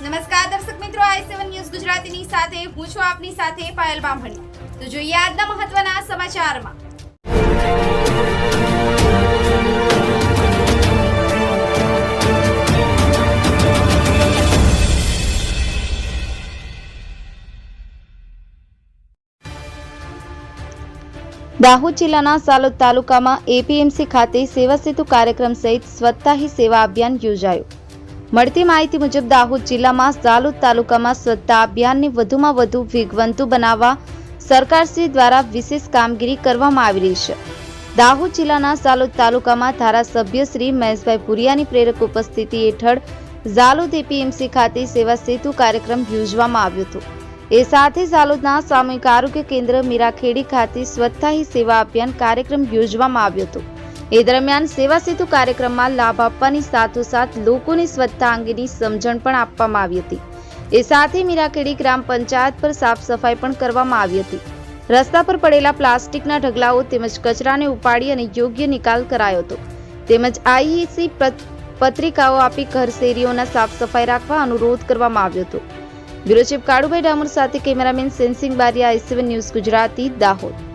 નમસ્કાર દર્શક મિત્રો, આઈ સેવન ન્યૂઝ ગુજરાતીની સાથે, હું છું આપની સાથે પાયલ બામણી. તો જોઈએ આજના મહત્વના સમાચારમાં. દાહોદ જિલ્લાના સાલોદ તાલુકામાં એપીએમસી ખાતે સેવા સેતુ કાર્યક્રમ સહિત સ્વચ્છતા સેવા અભિયાન યોજાયું. મળતી માહિતી મુજબ, દાહોદ જિલ્લામાં સાલુદ તાલુકામાં સ્વચ્છતા અભિયાનને વધુમાં વધુ વેગવંતુ બનાવવા સરકારશ્રી દ્વારા વિશેષ કામગીરી કરવામાં આવી રહી છે. દાહોદ જિલ્લાના સાલુદ તાલુકામાં ધારાસભ્ય શ્રી મહેશભાઈ પુરિયાની પ્રેરક ઉપસ્થિતિ હેઠળ ઝાલુદ એપીએમસી ખાતે સેવા સેતુ કાર્યક્રમ યોજવામાં આવ્યો હતો. એ સાથે ઝાલુદના સામૂહિક આરોગ્ય કેન્દ્ર મીરાખેડી ખાતે સ્વચ્છતા સેવા અભિયાન કાર્યક્રમ યોજવામાં આવ્યો હતો. એ દરમિયાન સેવા સેતુ કાર્યક્રમમાં લાભ આપવાની સાથોસાથ લોકોની સ્વચ્છતા અંગેની સમજણ પણ આપવામાં આવી હતી. એ સાથે મીરાખેડી ગ્રામ પંચાયત પર સાફ સફાઈ પણ કરવામાં આવી હતી. રસ્તા પર પડેલા પ્લાસ્ટિકના ઢગલાઓ તેમજ કચરાને ઉપાડી અને યોગ્ય નિકાલ કરાયો હતો. તેમજ આઈઈસી પત્રિકાઓ આપી ઘર શેરીઓના સાફ સફાઈ રાખવા અનુરોધ કરવામાં આવ્યો હતો. બ્યુરો ચીફ કાળુભાઈ ડામોર સાથે cameraman Sensing Bariya AC one news Gujarati, Dahod.